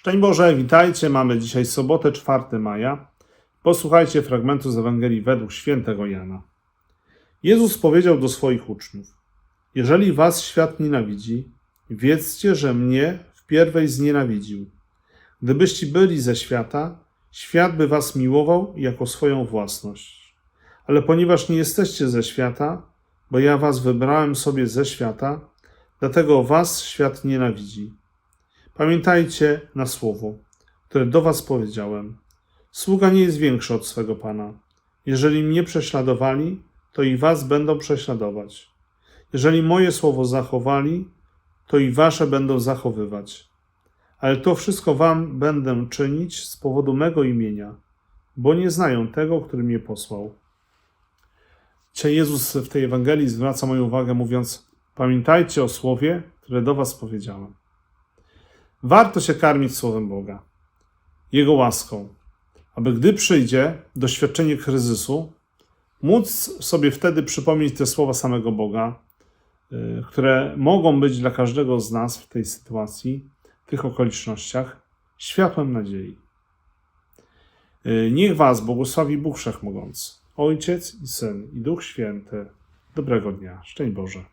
Szczęść Boże, witajcie. Mamy dzisiaj sobotę 4 maja. Posłuchajcie fragmentu z Ewangelii według świętego Jana. Jezus powiedział do swoich uczniów: Jeżeli was świat nienawidzi, wiedzcie, że mnie wpierwej znienawidził. Gdybyście byli ze świata, świat by was miłował jako swoją własność. Ale ponieważ nie jesteście ze świata, bo ja was wybrałem sobie ze świata, dlatego was świat nienawidzi. Pamiętajcie na słowo, które do was powiedziałem. Sługa nie jest większy od swego pana. Jeżeli mnie prześladowali, to i was będą prześladować. Jeżeli moje słowo zachowali, to i wasze będą zachowywać. Ale to wszystko wam będę czynić z powodu mego imienia, bo nie znają tego, który mnie posłał. Dzisiaj Jezus w tej Ewangelii zwraca moją uwagę, mówiąc: Pamiętajcie o słowie, które do was powiedziałem. Warto się karmić Słowem Boga, Jego łaską, aby gdy przyjdzie doświadczenie kryzysu, móc sobie wtedy przypomnieć te słowa samego Boga, y, które mogą być dla każdego z nas w tej sytuacji, w tych okolicznościach, światłem nadziei. Y, Niech Was błogosławi Bóg Wszechmogący, Ojciec i Syn i Duch Święty. Dobrego dnia. Szczęść Boże.